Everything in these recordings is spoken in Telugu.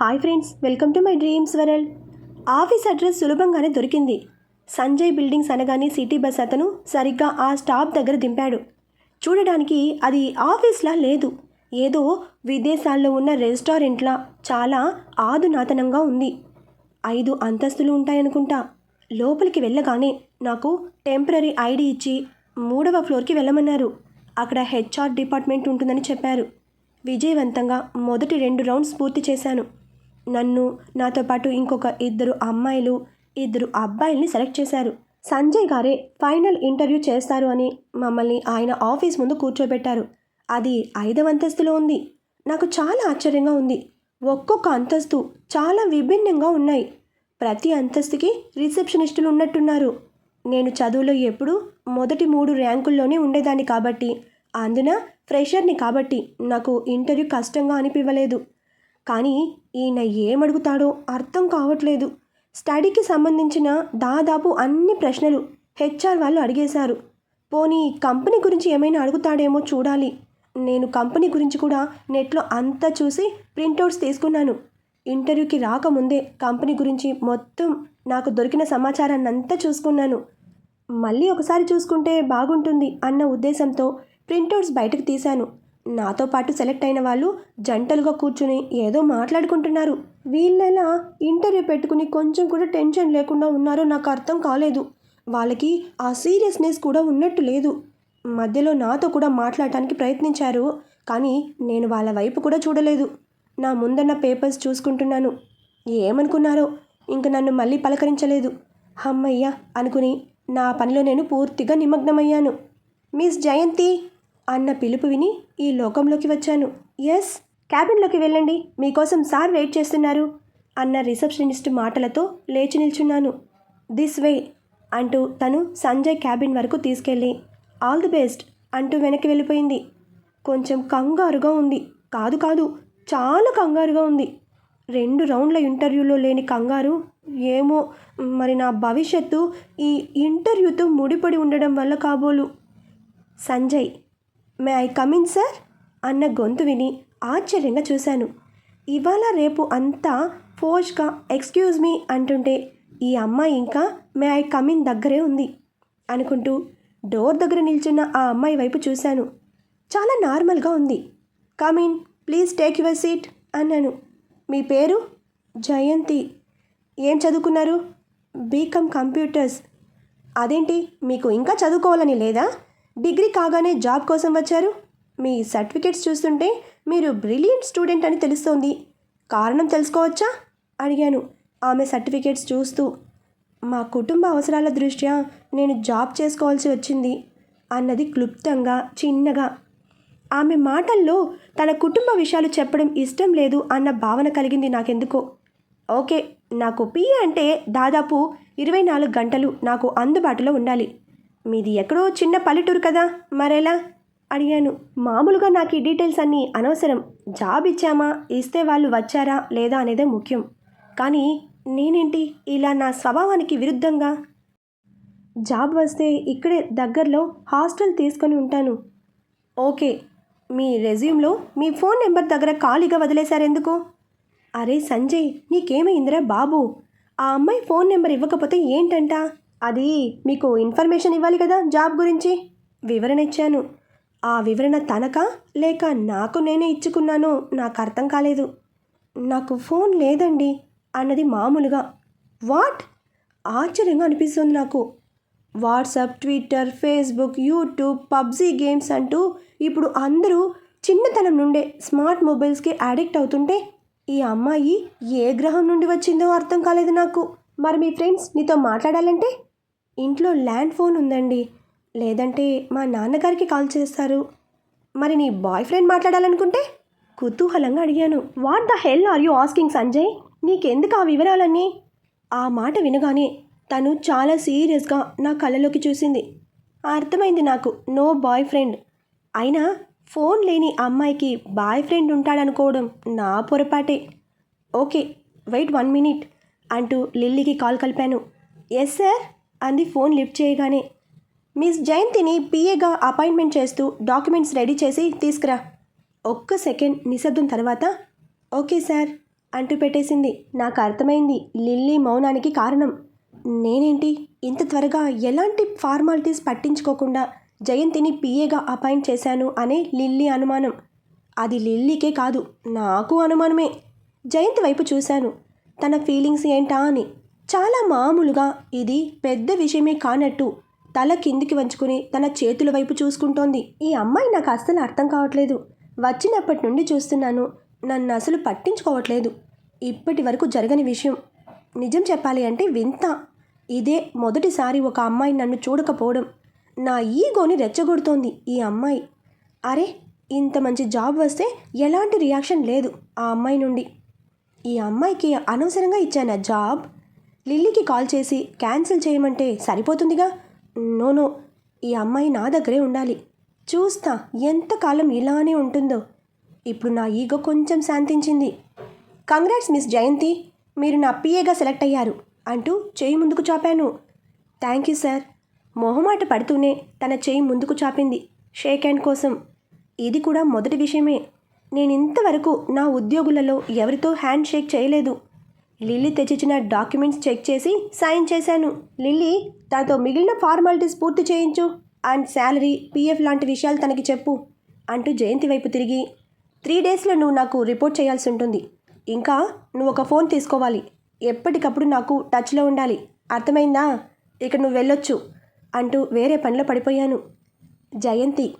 Hi friends welcome to my dreams world. Office address సులభంగానే దొరికింది. సంజయ్ బిల్డింగ్స్ అనగానే సిటీ బస్ అతను సరిగ్గా ఆ స్టాప్ దగ్గర దింపాడు. చూడడానికి అది ఆఫీస్లా లేదు. ఏదో విదేశాల్లో ఉన్న రెస్టారెంట్లా చాలా ఆదునాతనంగా ఉంది. ఐదు అంతస్తులు ఉంటాయనుకుంటా. లోపలికి వెళ్ళగానే నాకు టెంపరీ ఐడి ఇచ్చి మూడవ ఫ్లోర్కి వెళ్ళమన్నారు. అక్కడ హెచ్ఆర్ డిపార్ట్మెంట్ ఉంటుందని చెప్పారు. విజయవంతంగా మొదటి రెండు రౌండ్స్ పూర్తి చేశాను. నన్ను నాతో పాటు ఇంకొక ఇద్దరు అమ్మాయిలు ఇద్దరు అబ్బాయిల్ని సెలెక్ట్ చేశారు. సంజయ్ గారే ఫైనల్ ఇంటర్వ్యూ చేస్తారు అని మమ్మల్ని ఆయన ఆఫీస్ ముందు కూర్చోబెట్టారు. అది ఐదవ అంతస్తులో ఉంది. నాకు చాలా ఆశ్చర్యంగా ఉంది. ఒక్కొక్క అంతస్తు చాలా విభిన్నంగా ఉన్నాయి. ప్రతి అంతస్తుకి రిసెప్షనిస్టులు ఉన్నట్టున్నారు. నేను చదువులో ఎప్పుడూ మొదటి మూడు ర్యాంకుల్లోనే ఉండేదాన్ని కాబట్టి అందున ఫ్రెషర్ని కాబట్టి నాకు ఇంటర్వ్యూ కష్టంగా అనిపించలేదు కానీ ఈయన ఏమడుగుతాడో అర్థం కావట్లేదు. స్టడీకి సంబంధించిన దాదాపు అన్ని ప్రశ్నలు హెచ్ఆర్ వాళ్ళు అడిగేశారు. పోనీ కంపెనీ గురించి ఏమైనా అడుగుతాడేమో చూడాలి. నేను కంపెనీ గురించి కూడా నెట్లో అంతా చూసి ప్రింటౌట్స్ తీసుకున్నాను. ఇంటర్వ్యూకి రాకముందే కంపెనీ గురించి మొత్తం నాకు దొరికిన సమాచారాన్ని అంతా చూసుకున్నాను. మళ్ళీ ఒకసారి చూసుకుంటే బాగుంటుంది అన్న ఉద్దేశంతో ప్రింటౌట్స్ బయటకు తీశాను. నాతో పాటు సెలెక్ట్ అయిన వాళ్ళు జంటలుగా కూర్చుని ఏదో మాట్లాడుకుంటున్నారు. వీళ్ళెలా ఇంటర్వ్యూ పెట్టుకుని కొంచెం కూడా టెన్షన్ లేకుండా ఉన్నారో నాకు అర్థం కాలేదు. వాళ్ళకి ఆ సీరియస్నెస్ కూడా ఉన్నట్టు లేదు. మధ్యలో నాతో కూడా మాట్లాడటానికి ప్రయత్నించారు కానీ నేను వాళ్ళ వైపు కూడా చూడలేదు. నా ముందన్న పేపర్స్ చూసుకుంటున్నాను. ఏమనుకున్నారో ఇంక నన్ను మళ్ళీ పలకరించలేదు. హమ్మయ్య అనుకుని నా పనిలో నేను పూర్తిగా నిమగ్నమయ్యాను. మిస్ జయంతి! అన్న పిలుపు విని ఈ లోకంలోకి వచ్చాను. ఎస్ క్యాబిన్లోకి వెళ్ళండి. మీకోసం సార్ వెయిట్ చేస్తున్నారు అన్న రిసెప్షనిస్ట్ మాటలతో లేచి నిల్చున్నాను. దిస్ వే అంటూ తను సంజయ్ క్యాబిన్ వరకు తీసుకెళ్ళి ఆల్ ది బెస్ట్ అంటూ వెనక్కి వెళ్ళిపోయింది. కొంచెం కంగారుగా ఉంది. కాదు కాదు చాలా కంగారుగా ఉంది. రెండు రౌండ్ల ఇంటర్వ్యూలో లేని కంగారు ఏమో మరి నా భవిష్యత్తు ఈ ఇంటర్వ్యూతో ముడిపడి ఉండడం వల్ల కాబోలు. Sanjay may I come in sir? అన్న గొంతు విని ఆశ్చర్యంగా చూశాను. ఇవాళ రేపు అంతా ఫోష్గా ఎక్స్క్యూజ్ మీ అంటుంటే ఈ అమ్మాయి ఇంకా మే ఐ కమిన్ దగ్గరే ఉంది అనుకుంటూ డోర్ దగ్గర నిల్చున్న ఆ అమ్మాయి వైపు చూశాను. చాలా నార్మల్గా ఉంది. Come in please take your seat అన్నాను. మీ పేరు? జయంతి. ఏం చదువుకున్నారు? B Com computers. అదేంటి మీకు ఇంకా చదువుకోవాలని లేదా? డిగ్రీ కాగానే జాబ్ కోసం వచ్చారు? మీ సర్టిఫికేట్స్ చూస్తుంటే మీరు బ్రిలియంట్ స్టూడెంట్ అని తెలుస్తోంది. కారణం తెలుసుకోవచ్చా? అడిగాను. ఆమె సర్టిఫికేట్స్ చూస్తూ. మా కుటుంబ అవసరాల దృష్ట్యా నేను జాబ్ చేసుకోవాల్సి వచ్చింది అన్నది క్లుప్తంగా చిన్నగా. ఆమె మాటల్లో తన కుటుంబ విషయాలు చెప్పడం ఇష్టం లేదు అన్న భావన కలిగింది నాకెందుకో. ఓకే నాకు పి అంటే దాదాపు ఇరవై నాలుగు గంటలు నాకు అందుబాటులో ఉండాలి. మీది ఎక్కడో చిన్న పల్లెటూరు కదా మరెలా? అడిగాను. మామూలుగా నాకు ఈ డీటెయిల్స్ అన్నీ అనవసరం. జాబ్ ఇచ్చామా? ఇస్తే వాళ్ళు వచ్చారా? లేదా అనేదే ముఖ్యం. కానీ నేనేంటి? ఇలా నా స్వభావానికి విరుద్ధంగా? జాబ్ వస్తే ఇక్కడే దగ్గరలో హాస్టల్ తీసుకొని ఉంటాను. ఓకే. మీ రెజ్యూమ్లో మీ ఫోన్ నెంబర్ దగ్గర ఖాళీగా వదిలేశారెందుకు? అరే సంజయ్ నీకేమైందిరా బాబు? ఆ అమ్మాయి ఫోన్ నెంబర్ ఇవ్వకపోతే ఏంటంట? అది మీకు ఇన్ఫర్మేషన్ ఇవ్వాలి కదా జాబ్ గురించి? వివరణ ఇచ్చాను. ఆ వివరణ తనక లేక నాకు నేనే ఇచ్చుకున్నానో నాకు అర్థం కాలేదు. నాకు ఫోన్ లేదండి అన్నది మామూలుగా. వాట్? ఆశ్చర్యంగా అనిపిస్తుంది నాకు. WhatsApp Twitter Facebook YouTube PUBG games అంటూ ఇప్పుడు అందరూ చిన్నతనం నుండే స్మార్ట్ మొబైల్స్కి అడిక్ట్ అవుతుంటే ఈ అమ్మాయి ఏ గ్రహం నుండి వచ్చిందో అర్థం కాలేదు నాకు. మరి మీ ఫ్రెండ్స్ నీతో మాట్లాడాలంటే? ఇంట్లో ల్యాండ్ ఫోన్ ఉందండి. లేదంటే మా నాన్నగారికి కాల్ చేస్తారు. మరి నీ బాయ్ ఫ్రెండ్ మాట్లాడాలనుకుంటే కుతూహలంగా అడిగాను. What the hell are you asking Sanjay? నీకెందుకు ఆ వివరాలన్నీ? ఆ మాట వినగానే తను చాలా సీరియస్గా నా కళ్ళలోకి చూసింది. అర్థమైంది నాకు నో బాయ్ ఫ్రెండ్ అయినా ఫోన్ లేని అమ్మాయికి బాయ్ ఫ్రెండ్ ఉంటాడనుకోవడం నా పొరపాటే. ఓకే వెయిట్ వన్ మినిట్ అంటూ లిల్లీకి కాల్ కలిపాను. ఎస్ సార్ అంది ఫోన్ లిఫ్ట్ చేయగానే. మిస్ జయంతిని పిఏగా అపాయింట్మెంట్ చేస్తూ డాక్యుమెంట్స్ రెడీ చేసి తీసుకురా. ఒక్క సెకండ్ నిశ్శబ్దం తర్వాత ఓకే సార్ అంటూ పెట్టేసింది. నాకు అర్థమైంది. లిల్లీ మౌనానికి కారణం. నేనేంటి? ఇంత త్వరగా ఎలాంటి ఫార్మాలిటీస్ పట్టించుకోకుండా జయంతిని పిఏగా అపాయింట్ చేశాను అనే లిల్లీ అనుమానం. అది లిల్లీకే కాదు నాకు అనుమానమే. జయంతి వైపు చూశాను. తన ఫీలింగ్స్ ఏంటా అని. చాలా మామూలుగా ఇది పెద్ద విషయమే కానట్టు తల కిందికి వంచుకుని తన చేతుల వైపు చూసుకుంటోంది. ఈ అమ్మాయి నాకు అస్సలు అర్థం కావట్లేదు. వచ్చినప్పటి నుండి చూస్తున్నాను. నన్ను అసలు పట్టించుకోవట్లేదు. ఇప్పటి వరకు జరగని విషయం. నిజం చెప్పాలి అంటే వింత. ఇదే మొదటిసారి ఒక అమ్మాయి నన్ను చూడకపోవడం. నా ఈగోని రెచ్చగొడుతోంది ఈ అమ్మాయి. అరే ఇంత మంచి జాబ్ వస్తే ఎలాంటి రియాక్షన్ లేదు ఆ అమ్మాయి నుండి. ఈ అమ్మాయికి అనవసరంగా ఇచ్చాను జాబ్? లిల్లీకి కాల్ చేసి క్యాన్సిల్ చేయమంటే సరిపోతుందిగా? నోనో ఈ అమ్మాయి నా దగ్గరే ఉండాలి. చూస్తా ఎంతకాలం ఇలానే ఉంటుందో. ఇప్పుడు నా ఈగో కొంచెం శాంతించింది. Congrats miss Jayanthi. మీరు నా పిఏగా సెలెక్ట్ అయ్యారు అంటూ చేయి ముందుకు చాపాను. Thank you sir. మొహమాట పడుతూనే తన చేయి ముందుకు చాపింది షేక్ హ్యాండ్ కోసం. ఇది కూడా మొదటి విషయమే. నేను ఇంతవరకు నా ఉద్యోగులలో ఎవరితో హ్యాండ్ షేక్ చేయలేదు. లిల్లీ తెచ్చిచ్చిన డాక్యుమెంట్స్ చెక్ చేసి సైన్ చేశాను. లిల్లీ తనతో మిగిలిన ఫార్మాలిటీస్ పూర్తి చేయించు. అండ్ శాలరీ పీఎఫ్ లాంటి విషయాలు తనకి చెప్పు. అంటూ జయంతి వైపు తిరిగి త్రీ డేస్లో నువ్వు నాకు రిపోర్ట్ చేయాల్సి ఉంటుంది. ఇంకా నువ్వు ఒక ఫోన్ తీసుకోవాలి. ఎప్పటికప్పుడు నాకు టచ్లో ఉండాలి. అర్థమైందా? ఇక నువ్వు వెళ్ళొచ్చు అంటూ వేరే పనిలో పడిపోయాను. జయంతి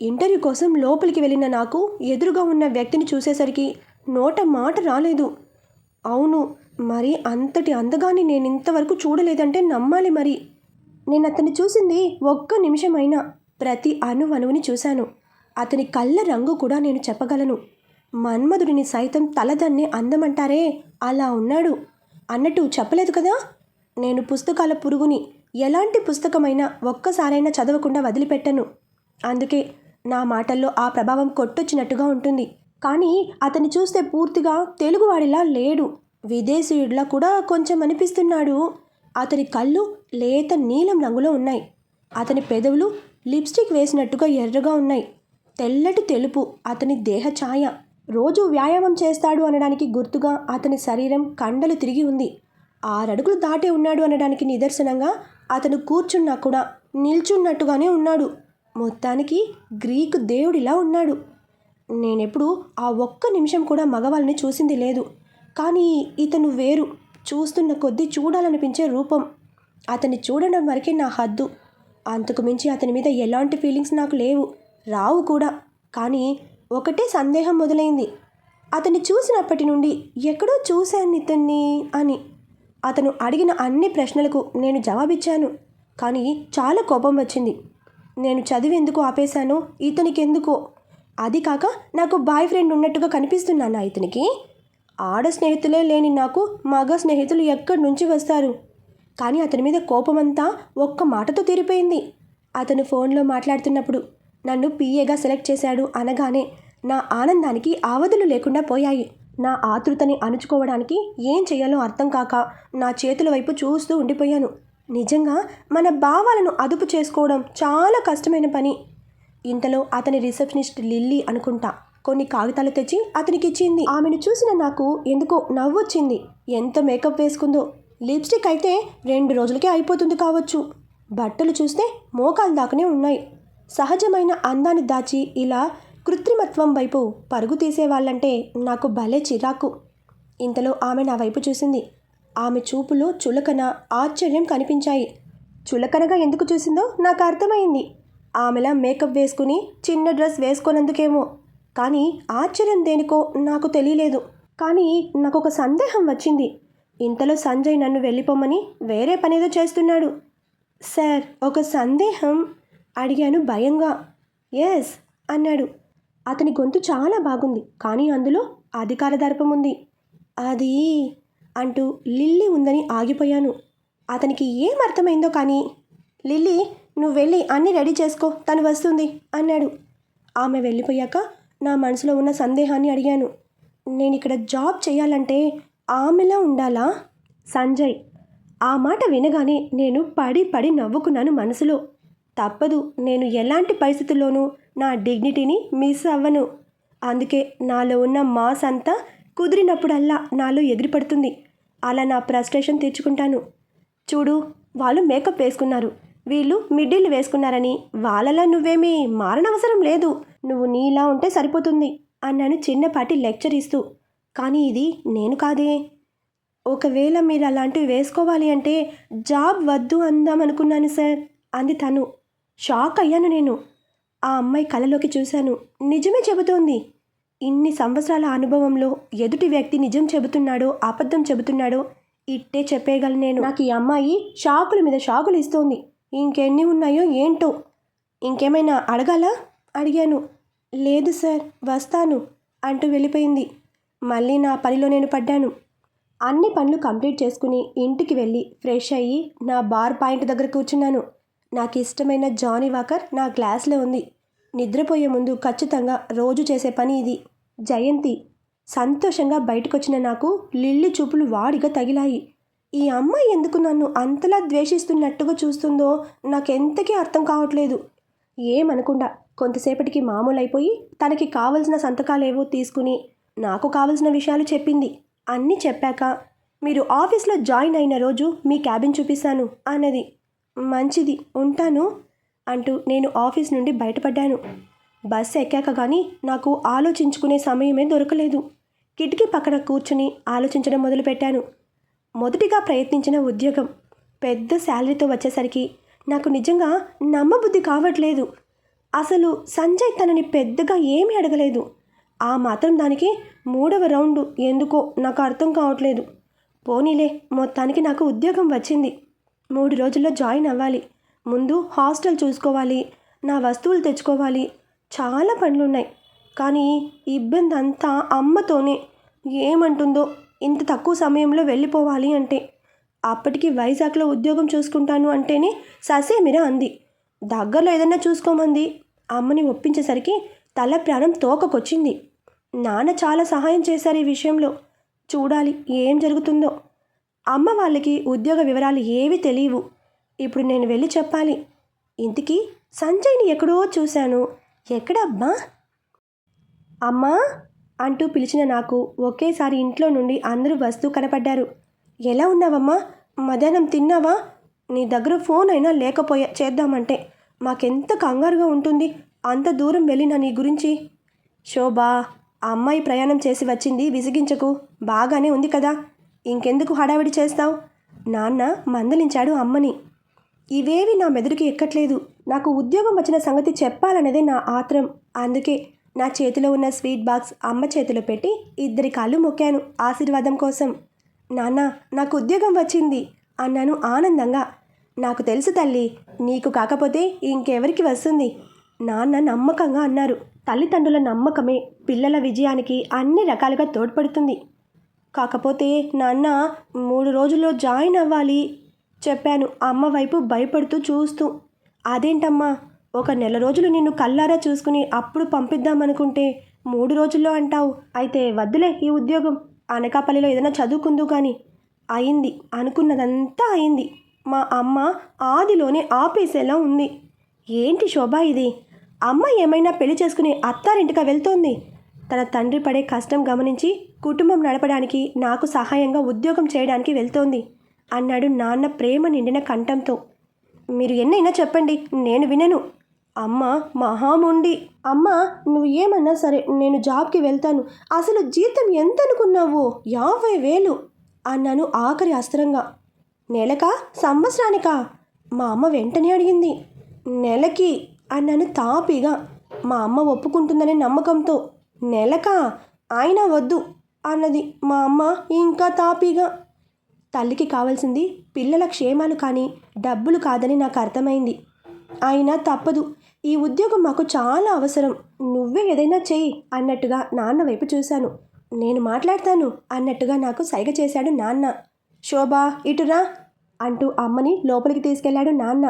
ఇంటర్వ్యూ కోసం లోపలికి వెళ్ళిన నాకు ఎదురుగా ఉన్న వ్యక్తిని చూసేసరికి నోట మాట రాలేదు. అవును మరి అంతటి అందగాన్ని నేను ఇంతవరకు చూడలేదంటే నమ్మాలి మరి. నేను అతన్ని చూసింది ఒక్క నిమిషమైనా. ప్రతి అణువణువుని చూశాను. అతని కళ్ళ రంగు కూడా నేను చెప్పగలను. మన్మధుడిని సైతం తలదన్నే అందమంటారే అలా ఉన్నాడు. అన్నట్టు చెప్పలేదు కదా? నేను పుస్తకాల పురుగుని ఎలాంటి పుస్తకమైనా ఒక్కసారైనా చదవకుండా వదిలిపెట్టను. అందుకే నా మాటల్లో ఆ ప్రభావం కొట్టొచ్చినట్టుగా ఉంటుంది. కానీ అతన్ని చూస్తే పూర్తిగా తెలుగువాడిలా లేడు. విదేశీయుడిలా కూడా కొంచెం అనిపిస్తున్నాడు. అతని కళ్ళు లేత నీలం రంగులో ఉన్నాయి. అతని పెదవులు లిప్స్టిక్ వేసినట్టుగా ఎర్రగా ఉన్నాయి. తెల్లటి తెలుపు అతని దేహ ఛాయ. రోజు వ్యాయామం చేస్తాడు అనడానికి గుర్తుగా అతని శరీరం కండలు తిరిగి ఉంది. ఆరడుగులు దాటే ఉన్నాడు అనడానికి నిదర్శనంగా అతను కూర్చున్నా కూడా నిల్చున్నట్టుగానే ఉన్నాడు. మొత్తానికి గ్రీకు దేవుడిలా ఉన్నాడు. నేనెప్పుడు ఆ ఒక్క నిమిషం కూడా మగవాళ్ళని చూసింది లేదు. కానీ ఇతను వేరు. చూస్తున్న కొద్దీ చూడాలనిపించే రూపం. అతన్ని చూడడం వరకే నా హద్దు. అంతకు మించి అతని మీద ఎలాంటి ఫీలింగ్స్ నాకు లేవు. రావు కూడా. కానీ ఒకటే సందేహం మొదలైంది. అతన్ని చూసినప్పటి నుండి ఎక్కడో చూశాను ఇతన్ని అని. అతను అడిగిన అన్ని ప్రశ్నలకు నేను జవాబిచ్చాను. కానీ చాలా కోపం వచ్చింది. నేను చదివేందుకు ఆపేశాను? ఇతనికి ఎందుకో అది కాక నాకు బాయ్ ఫ్రెండ్ ఉన్నట్టుగా కనిపిస్తున్నానా ఇతనికి? ఆడ స్నేహితులే లేని నాకు మగ స్నేహితులు ఎక్కడి నుంచి వస్తారు? కానీ అతని మీద కోపమంతా ఒక్క మాటతో తీరిపోయింది. అతను ఫోన్లో మాట్లాడుతున్నప్పుడు నన్ను పిఏగా సెలెక్ట్ చేశాడు అనగానే నా ఆనందానికి ఆవదులు లేకుండా పోయాయి. నా ఆతృతని అణుచుకోవడానికి ఏం చేయాలో అర్థం కాక నా చేతుల వైపు చూస్తూ ఉండిపోయాను. నిజంగా మన భావాలను అదుపు చేసుకోవడం చాలా కష్టమైన పని. ఇంతలో అతని రిసెప్షనిస్ట్ లిల్లీ అనుకుంటా. కొన్ని కాగితాలు తెచ్చి అతనికి ఇచ్చింది ఆమెను చూసిన నాకు ఎందుకో నవ్వొచ్చింది. ఎంత మేకప్ వేసుకుందో. లిప్స్టిక్ అయితే రెండు రోజులకే అయిపోతుంది కావచ్చు. బట్టలు చూస్తే మోకాలు దాకానే ఉన్నాయి. సహజమైన అందాన్ని దాచి ఇలా కృత్రిమత్వం వైపు పరుగు తీసేవాళ్ళంటే నాకు భలే చిరాకు. ఇంతలో ఆమె నా వైపు చూసింది. ఆమె చూపులో చులకన ఆశ్చర్యం కనిపించాయి. చులకనగా ఎందుకు చూసిందో నాకు అర్థమైంది. ఆమెలా మేకప్ వేసుకుని చిన్న డ్రెస్ వేసుకోనందుకేమో కానీ ఆశ్చర్యం దేనికో నాకు తెలియలేదు. కానీ నాకు ఒక సందేహం వచ్చింది. ఇంతలో సంజయ్ నన్ను వెళ్ళిపోమని వేరే పనేదో చేస్తున్నాడు. సార్ ఒక సందేహం అడిగాను భయంగా. ఎస్ అన్నాడు. అతని గొంతు చాలా బాగుంది కానీ అందులో అధికార దర్పం ఉంది. అది అంటూ లిల్లీ ఉందని ఆగిపోయాను. అతనికి ఏం అర్థమైందో కానీ లిల్లీ నువ్వు వెళ్ళి అన్నీ రెడీ చేసుకో తను వస్తుంది అన్నాడు. ఆమె వెళ్ళిపోయాక నా మనసులో ఉన్న సందేహాన్ని అడిగాను. నేను ఇక్కడ జాబ్ చేయాలంటే ఆమెలా ఉండాలా? సంజయ్ ఆ మాట వినగానే నేను పడి పడి నవ్వుకున్నాను మనసులో. తప్పదు నేను ఎలాంటి పరిస్థితుల్లోనూ నా డిగ్నిటీని మిస్ అవ్వను. అందుకే నాలో ఉన్న మాస్ అంతా కుదిరినప్పుడల్లా నాలో ఎగిరిపడుతుంది అలా నా ఫ్రస్ట్రేషన్ తీర్చుకుంటాను. చూడు వాళ్ళు మేకప్ వేసుకున్నారు. వీళ్ళు మిడ్డీలు వేసుకున్నారని వాళ్ళలా నువ్వేమీ మారనవసరం లేదు. నువ్వు నీలా ఉంటే సరిపోతుంది అన్నాను చిన్నపాటి లెక్చర్ ఇస్తూ. కానీ ఇది నేను కాదే. ఒకవేళ మీరు అలాంటివి వేసుకోవాలి అంటే జాబ్ వద్దు అందామనుకున్నాను సార్ అంది తను. షాక్ అయ్యాను నేను. ఆ అమ్మాయి కలలోకి చూశాను. నిజమే చెబుతోంది. ఇన్ని సంవత్సరాల అనుభవంలో ఎదుటి వ్యక్తి నిజం చెబుతున్నాడో అబద్ధం చెబుతున్నాడో ఇట్టే చెప్పేయగలను నేను. నాకు ఈ అమ్మాయి షాకుల మీద షాకులు ఇస్తోంది. ఇంకెన్ని ఉన్నాయో ఏంటో? ఇంకేమైనా అడగాలా? అడిగాను. లేదు సార్ వస్తాను అంటూ వెళ్ళిపోయింది. మళ్ళీ నా పనిలో నేను పడ్డాను. అన్ని పనులు కంప్లీట్ చేసుకుని ఇంటికి వెళ్ళి ఫ్రెష్ అయ్యి నా బార్ పాయింట్ దగ్గర కూర్చున్నాను. నాకు ఇష్టమైన జానీ వాకర్ నా గ్లాస్లో ఉంది. నిద్రపోయే ముందు ఖచ్చితంగా రోజు చేసే పని ఇది. జయంతి. సంతోషంగా బయటకొచ్చిన నాకు లిల్లీ చూపులు వాడిగా తగిలాయి. ఈ అమ్మాయి ఎందుకు నన్ను అంతలా ద్వేషిస్తున్నట్టుగా చూస్తుందో నాకెంతకీ అర్థం కావట్లేదు. ఏమనకుండా కొంతసేపటికి మామూలైపోయి తనకి కావలసిన సంతకాలేవో తీసుకుని నాకు కావలసిన విషయాలు చెప్పింది. అన్నీ చెప్పాక మీరు ఆఫీస్లో జాయిన్ అయిన రోజు మీ క్యాబిన్ చూపిస్తాను అన్నది. మంచిది ఉంటాను అంటూ నేను ఆఫీస్ నుండి బయటపడ్డాను. బస్సు ఎక్కాక కానీ నాకు ఆలోచించుకునే సమయమే దొరకలేదు. కిటికీ పక్కన కూర్చుని ఆలోచించడం మొదలుపెట్టాను. మొదటిగా ప్రయత్నించిన ఉద్యోగం. పెద్ద శాలరీతో వచ్చేసరికి నాకు నిజంగా నమ్మబుద్ధి కావట్లేదు. అసలు సంజయ్ తనని పెద్దగా ఏమీ అడగలేదు. ఆ మాత్రం దానికి మూడవ రౌండ్ ఎందుకో నాకు అర్థం కావట్లేదు. పోనీలే మొత్తానికి నాకు ఉద్యోగం వచ్చింది. మూడు రోజుల్లో జాయిన్ అవ్వాలి. ముందు హాస్టల్ చూసుకోవాలి నా వస్తువులు తెచ్చుకోవాలి. చాలా పనులున్నాయి. కానీ ఇబ్బంది అంతా అమ్మతోనే ఏమంటుందో ఇంత తక్కువ సమయంలో వెళ్ళిపోవాలి అంటే? అప్పటికి వైజాగ్లో ఉద్యోగం చూసుకుంటాను అంటేనే ససేమిరా అంది. దగ్గరలో ఏదన్నా చూసుకోమంది? అమ్మని ఒప్పించేసరికి తల ప్రాణం తోకకొచ్చింది. నాన్న చాలా సహాయం చేశారు ఈ విషయంలో. చూడాలి ఏం జరుగుతుందో. అమ్మ వాళ్ళకి ఉద్యోగ వివరాలు ఏవి తెలియవు. ఇప్పుడు నేను వెళ్ళి చెప్పాలి. ఇంతకీ సంజయ్ని ఎక్కడో చూశాను. ఎక్కడబ్బా? అమ్మా? అంటూ పిలిచిన నాకు ఒకేసారి ఇంట్లో నుండి అందరూ వస్తూ కనపడ్డారు. ఎలా ఉన్నావమ్మా? మధ్యాహ్నం తిన్నావా? నీ దగ్గర ఫోన్ అయినా లేకపోయా? చేద్దామంటే. మాకెంత కంగారుగా ఉంటుంది. అంత దూరం వెళ్ళిన నీ గురించి. శోభా ఆ అమ్మాయి ప్రయాణం చేసి వచ్చింది. విసిగించకు. బాగానే ఉంది కదా. ఇంకెందుకు హడావిడి చేస్తావు? నాన్న మందలించాడు అమ్మని. ఇవేవి నా మెదడుకి ఎక్కట్లేదు. నాకు ఉద్యోగం వచ్చిన సంగతి చెప్పాలనేదే నా ఆత్రం. అందుకే నా చేతిలో ఉన్న స్వీట్ బాక్స్ అమ్మ చేతిలో పెట్టి ఇద్దరి కాళ్ళు మొక్కాను ఆశీర్వాదం కోసం. నాన్న నాకు ఉద్యోగం వచ్చింది అన్నాను ఆనందంగా. నాకు తెలుసు తల్లి నీకు కాకపోతే ఇంకెవరికి వస్తుంది? నాన్న నమ్మకంగా అన్నారు. తల్లిదండ్రుల నమ్మకమే పిల్లల విజయానికి అన్ని రకాలుగా తోడ్పడుతుంది. కాకపోతే నాన్న మూడు రోజుల్లో జాయిన్ అవ్వాలి చెప్పాను అమ్మ వైపు భయపడుతూ చూస్తూ. అదేంటమ్మా? ఒక నెల రోజులు నిన్ను కల్లారా చూసుకుని అప్పుడు పంపిద్దామనుకుంటే మూడు రోజుల్లో అంటావు. అయితే వద్దులే ఈ ఉద్యోగం. అనకాపల్లిలో ఏదైనా చదువుకుందు కానీ అయింది. అనుకున్నదంతా అయింది. మా అమ్మ ఆదిలోనే ఆపేసేలా ఉంది. ఏంటి శోభ ఇది? అమ్మ ఏమైనా పెళ్ళి చేసుకుని అత్తారింటిగా వెళ్తోంది? తన తండ్రి పడే కష్టం గమనించి కుటుంబం నడపడానికి నాకు సహాయంగా ఉద్యోగం చేయడానికి వెళ్తోంది అన్నాడు నాన్న ప్రేమ నిండిన కంఠంతో. మీరు ఎన్నైనా చెప్పండి. నేను వినను. అమ్మ మహాముండి అమ్మ నువ్వు ఏమన్నా సరే నేను జాబ్కి వెళ్తాను. అసలు జీతం ఎంత అనుకున్నావు యాభై వేలు అన్నాను ఆఖరి అస్త్రంగా. నెలకా? సంవత్సరానికా? మా అమ్మ వెంటనే అడిగింది. నెలకి అన్నాను తాపీగా. మా అమ్మ ఒప్పుకుంటుందనే నమ్మకంతో. నెలకా? ఆయన వద్దు అన్నది మా అమ్మ ఇంకా తాపీగా. తల్లికి కావాల్సింది పిల్లల క్షేమాలు కానీ డబ్బులు కాదని నాకు అర్థమైంది. అయినా తప్పదు. ఈ ఉద్యోగం మాకు చాలా అవసరం. నువ్వే ఏదైనా చెయ్యి అన్నట్టుగా నాన్న వైపు చూశాను. నేను మాట్లాడతాను అన్నట్టుగా నాకు సైగ చేశాడు నాన్న. శోభా ఇటురా అంటూ అమ్మని లోపలికి తీసుకెళ్ళాడు నాన్న.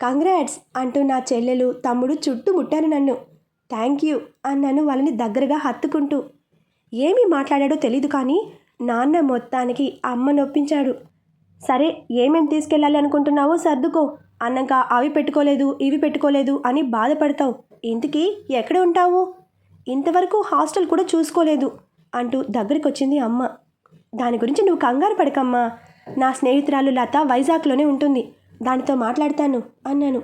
కంగ్రాట్స్ అంటూ నా చెల్లెలు తమ్ముడు చుట్టుముట్టారు నన్ను. థ్యాంక్ యూ అన్నాను వాళ్ళని దగ్గరగా హత్తుకుంటూ. ఏమి మాట్లాడాడో తెలీదు కానీ నాన్న మొత్తానికి అమ్మ నొప్పించాడు. సరే ఏమేం తీసుకెళ్ళాలి అనుకుంటున్నావో సర్దుకో. అన్నాక అవి పెట్టుకోలేదు ఇవి పెట్టుకోలేదు అని బాధపడతావు. ఇంతకీ ఎక్కడ ఉంటావు? ఇంతవరకు హాస్టల్ కూడా చూసుకోలేదు అంటూ దగ్గరికి వచ్చింది అమ్మ. దాని గురించి నువ్వు కంగారు పడకమ్మా. నా స్నేహితురాలు లత వైజాగ్లోనే ఉంటుంది. దానితో మాట్లాడతాను అన్నాను.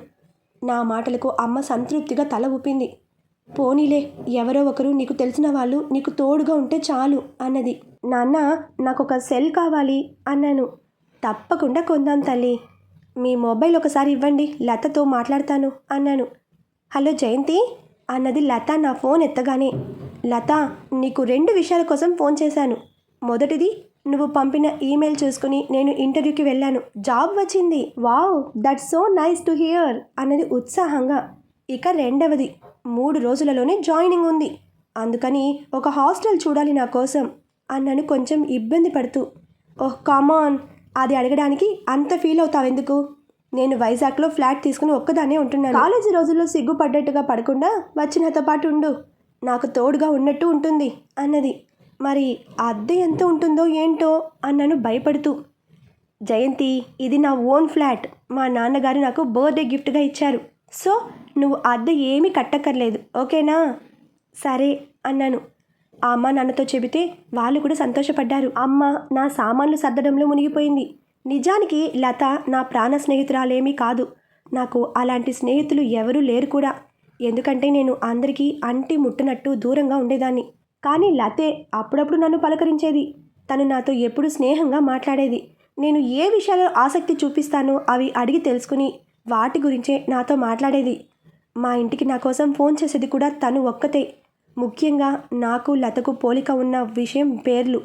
నా మాటలకు అమ్మ సంతృప్తిగా తల ఊపింది. పోనీలే ఎవరో ఒకరు నీకు తెలిసిన వాళ్ళు నీకు తోడుగా ఉంటే చాలు అన్నది. నాన్న నాకు ఒక సెల్ కావాలి అన్నాను. తప్పకుండా కొందాం తల్లి. మీ మొబైల్ ఒకసారి ఇవ్వండి లతతో మాట్లాడతాను అన్నాను. హలో జయంతి అన్నది లత నా ఫోన్ ఎత్తగానే. లత నీకు రెండు విషయాల కోసం ఫోన్ చేశాను. మొదటిది నువ్వు పంపిన ఈమెయిల్ చూసుకుని నేను ఇంటర్వ్యూకి వెళ్ళాను. జాబ్ వచ్చింది. Wow that's so nice to hear అన్నది ఉత్సాహంగా. ఇక రెండవది మూడు రోజులలోనే జాయినింగ్ ఉంది. అందుకని ఒక హాస్టల్ చూడాలి నా కోసం అన్నాను కొంచెం ఇబ్బంది పడుతూ. ఓహ్ కామాన్ అది అడగడానికి అంత ఫీల్ అవుతావు ఎందుకు? నేను వైజాగ్లో ఫ్లాట్ తీసుకుని ఒక్కదాన్నే ఉంటున్నాను. కాలేజీ రోజుల్లో సిగ్గుపడ్డట్టుగా పడకుండా వచ్చినతో పాటు ఉండు. నాకు తోడుగా ఉన్నట్టు ఉంటుంది అన్నది. మరి అద్దె ఎంత ఉంటుందో ఏంటో అన్నాను భయపడుతూ. జయంతి ఇది నా ఓన్ ఫ్లాట్. మా నాన్నగారు నాకు బర్త్డే గిఫ్ట్గా ఇచ్చారు. సో నువ్వు అద్దె ఏమీ కట్టక్కర్లేదు ఓకేనా? సరే అన్నాను. ఆ అమ్మ నాన్నతో చెబితే వాళ్ళు కూడా సంతోషపడ్డారు. అమ్మ నా సామాన్లు సర్దడంలో మునిగిపోయింది. నిజానికి లత నా ప్రాణ స్నేహితురాలేమీ కాదు. నాకు అలాంటి స్నేహితులు ఎవరూ లేరు కూడా. ఎందుకంటే నేను అందరికీ అంటి ముట్టనట్టు దూరంగా ఉండేదాన్ని. కానీ లతే అప్పుడప్పుడు నన్ను పలకరించేది. తను నాతో ఎప్పుడు స్నేహంగా మాట్లాడేది. నేను ఏ విషయాల్లో ఆసక్తి చూపిస్తానో అవి అడిగి తెలుసుకుని వాటి గురించే నాతో మాట్లాడేది. మా ఇంటికి నా కోసం ఫోన్ చేసేది కూడా తను ఒక్కతే. ముఖ్యంగా నాకు లతకు పోలిక ఉన్న విషయం పేర్లు.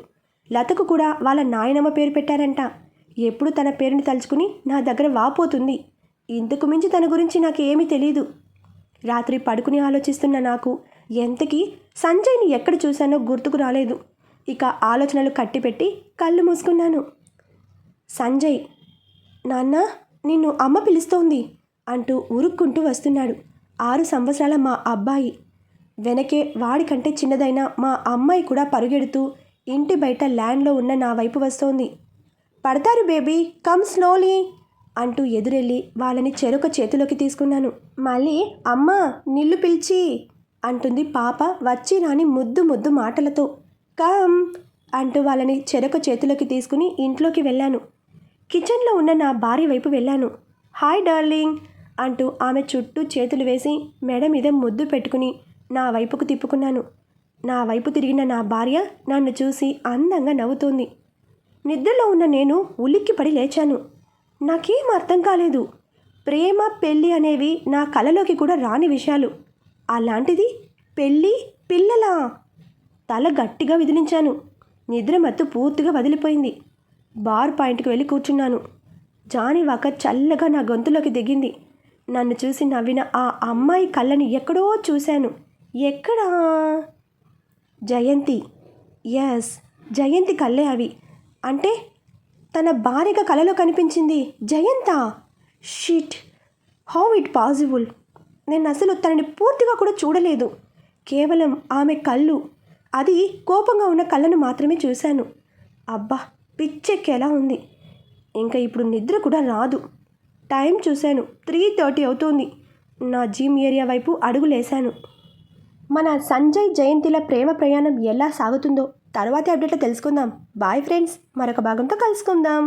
లతకు కూడా వాళ్ళ నాయనమ్మ పేరు పెట్టారంట. ఎప్పుడు తన పేరుని తలుచుకుని నా దగ్గర వాపోతుంది ఇంతకు మించి తన గురించి నాకు ఏమీ తెలియదు రాత్రి పడుకుని ఆలోచిస్తున్న నాకు ఎంతకీ సంజయ్ని ఎక్కడ చూశానో గుర్తుకు రాలేదు. ఇక ఆలోచనలు కట్టిపెట్టి కళ్ళు మూసుకున్నాను. సంజయ్ నాన్న నిన్ను అమ్మ పిలుస్తోంది అంటూ ఉరుక్కుంటూ వస్తున్నాడు. ఆరు సంవత్సరాల మా అబ్బాయి. వెనకే వాడికంటే చిన్నదైన మా అమ్మాయి కూడా పరుగెడుతూ ఇంటి బయట ల్యాండ్లో ఉన్న నా వైపు వస్తోంది. పడతారు బేబీ కమ్ స్లోలీ అంటూ ఎదురెళ్ళి వాళ్ళని చెరొక చేతిలోకి తీసుకున్నాను. మళ్ళీ అమ్మా నిల్లు పిలిచి అంటుంది పాప వచ్చి రాని ముద్దు ముద్దు మాటలతో. కమ్ అంటూ వాళ్ళని చెరొక చేతిలోకి తీసుకుని ఇంట్లోకి వెళ్ళాను. కిచెన్లో ఉన్న నా భార్య వైపు వెళ్ళాను. హాయ్ డార్లింగ్ అంటూ ఆమె చుట్టూ చేతులు వేసి మెడ మీద ముద్దు పెట్టుకుని నా వైపుకు తిప్పుకున్నాను. నా వైపు తిరిగిన నా భార్య నన్ను చూసి అందంగా నవ్వుతోంది. నిద్రలో ఉన్న నేను ఉలిక్కిపడి లేచాను. నాకేం అర్థం కాలేదు. ప్రేమ పెళ్ళి అనేవి నా కలలోకి కూడా రాని విషయాలు. అలాంటిది పెళ్ళి పిల్లలా? తల గట్టిగా విదిలించాను. నిద్ర మత్తు పూర్తిగా వదిలిపోయింది. బార్ పాయింట్కి వెళ్ళి కూర్చున్నాను. జాని వాక చల్లగా నా గొంతులోకి దిగింది. నన్ను చూసి నవ్విన ఆ అమ్మాయి కళ్ళని ఎక్కడో చూశాను. ఎక్కడా? జయంతి. ఎస్ జయంతి కళ్ళే అవి. అంటే తన భార్యగా కలలో కనిపించింది Jayantha? Shit how it possible నేను అసలు తనని పూర్తిగా కూడా చూడలేదు. కేవలం ఆమె కళ్ళు. అది కోపంగా ఉన్న కళ్ళను మాత్రమే చూశాను. అబ్బా పిచ్చెక్కేలా ఉంది. ఇంకా ఇప్పుడు నిద్ర కూడా రాదు. టైం చూశాను. త్రీ థర్టీ అవుతోంది. నా జిమ్ ఏరియా వైపు అడుగులేశాను. మన సంజయ్ జయంతిల ప్రేమ ప్రయాణం ఎలా సాగుతుందో తర్వాతి అప్డేట్లో తెలుసుకుందాం. బాయ్ ఫ్రెండ్స్ మరొక భాగంతో కలుసుకుందాం.